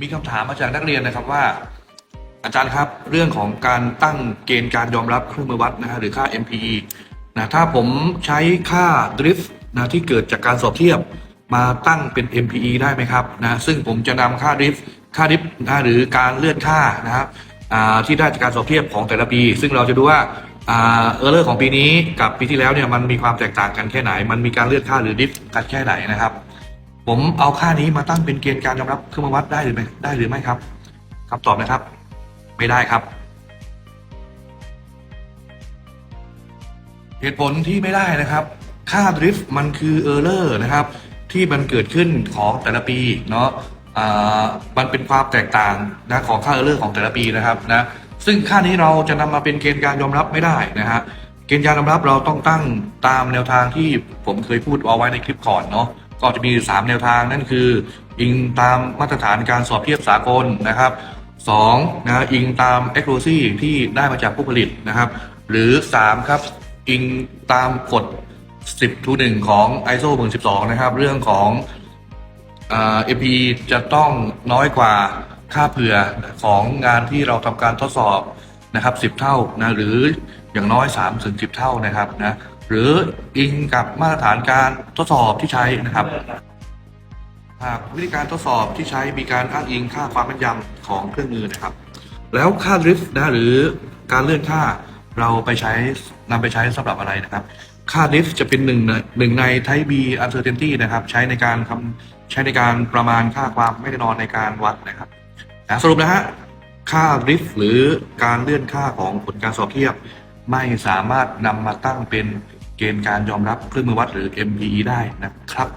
มีคำถามมาจากนักเรียนนะครับว่า อาจารย์ครับเรื่องของการตั้งเกณฑ์การยอมรับเครื่องมือวัดนะฮะหรือค่า MPE นะถ้าผมใช้ค่า drift นะที่เกิดจากการสอบเทียบมาตั้งเป็น MPE ได้ไหมครับนะซึ่งผมจะนำค่า drift ค่า drift นะหรือการเลื่อนค่านะครับที่ได้จากการสอบเทียบของแต่ละปี ซึ่งเราจะดูว่าเออร์เลอร์ของปีนี้กับปีที่แล้วเนี่ยมันมีความแตกต่างกันแค่ไหน มันมีการเลื่อนค่าหรือ drift กันแค่ไหนนะครับ ผมเอาค่านี้มาตั้งเป็นเกณฑ์การยอมรับเครื่องมือวัดได้หรือไม่ได้หรือไม่ครับคำตอบนะครับ ไม่ได้ครับ เหตุผลที่ไม่ได้นะครับ ค่าดริฟต์มันคือเออร์เลอร์นะครับ ที่มันเกิดขึ้นของแต่ละปีเนาะอ่ามันเป็นความแตกต่างนะของค่าเออร์เลอร์ของแต่ละปีนะครับนะซึ่งค่านี้เราจะนำมาเป็นเกณฑ์การยอมรับไม่ได้นะฮะเกณฑ์การยอมรับเราต้องตั้งตามแนวทางที่ผมเคยพูดเอาไว้ในคลิปก่อนเนาะ ก็จะมี 3 แนวทางนั่นคือ อิงตามมาตรฐานการสอบเทียบสากลนะครับสองนะอิงตาม accuracy ที่ได้มาจากผู้ผลิตนะครับ หรือ 3 ครับ อิงตามกฎ 10 to 1ของ ISO 112 นะครับ เรื่องของเอ่า MP จะต้องน้อยกว่าค่าเผื่อของงานที่เราทำการทดสอบ นะครับ10 เท่านะหรืออย่างน้อย3ถึง10 เท่านะครับนะหรืออิงกับมาตรฐานการทดสอบที่ใช้นะครับ หากวิธีการทดสอบที่ใช้มีการอ้างอิงค่าความแม่นยำของเครื่องมือนะครับ แล้วค่าดริฟต์นะหรือการเลื่อนค่าเราไปใช้นำไปใช้สำหรับอะไรนะครับ ค่าดริฟต์จะเป็นหนึ่งในหนึ่งใน Type B uncertainty นะครับ ใช้ในการคำใช้ในการประมาณค่าความไม่แน่นอนในการวัดนะครับนะสรุปนะฮะ ค่าริฟหรือการเลื่อนค่าของผลการสอบเทียบ ไม่สามารถนำมาตั้งเป็นเกณฑ์การยอมรับเครื่องมือวัดหรือ MPE ได้นะครับ